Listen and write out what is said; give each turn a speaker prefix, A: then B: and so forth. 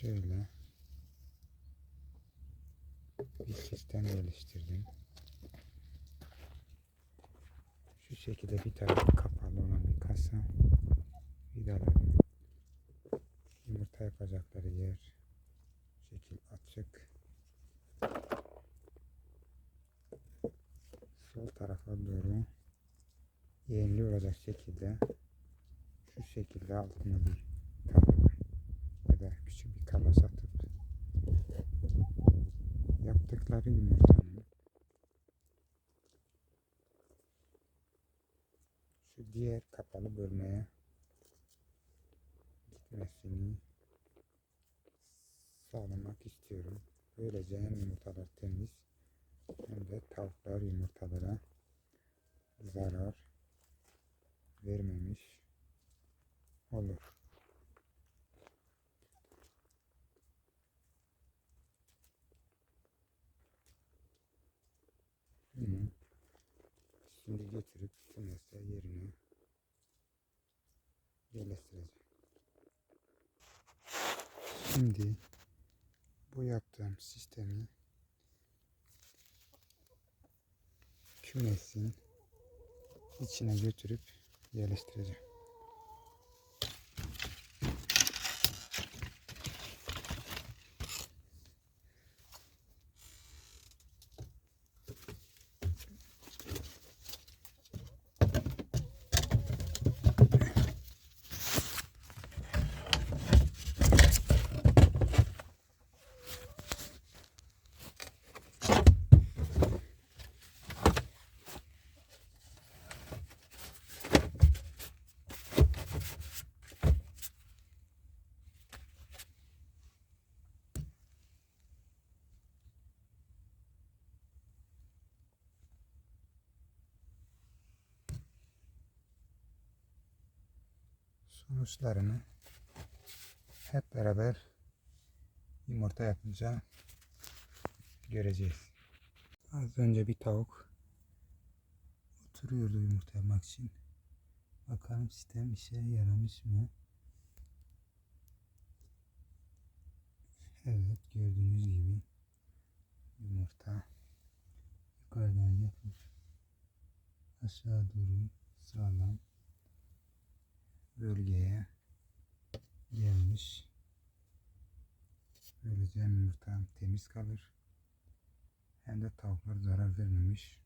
A: şöyle. Bir sistem geliştirdim. Şu şekilde bir tarafı kapalı olan bir kasa. Vidaları yumurta yapacakları yer şekil açık. Sol tarafa doğru yönlü olacak şekilde şu şekilde altına bir kaba satıp yaptıkları yumurtanın şu diğer kapalı bölmeye gitmesini sağlamak istiyorum. Böylece hem yumurtalar temiz hem de tavuklar yumurtalara zarar vermemiş olur. Şimdi getirip kümese yerine yerleştireceğim. Şimdi bu yaptığım sistemi kümesin içine götürüp yerleştireceğim. Sonuçlarını hep beraber yumurta yapınca göreceğiz. Az önce bir tavuk oturuyordu yumurta yapmak için. Bakalım sistem işe yaramış mı? Evet gördüğünüz gibi yumurta yukarıdan yapıp aşağı doğru sağlam bölgeye gelmiş. Böylece hem yumurtam temiz kalır hem de tavuklar zarar vermemiş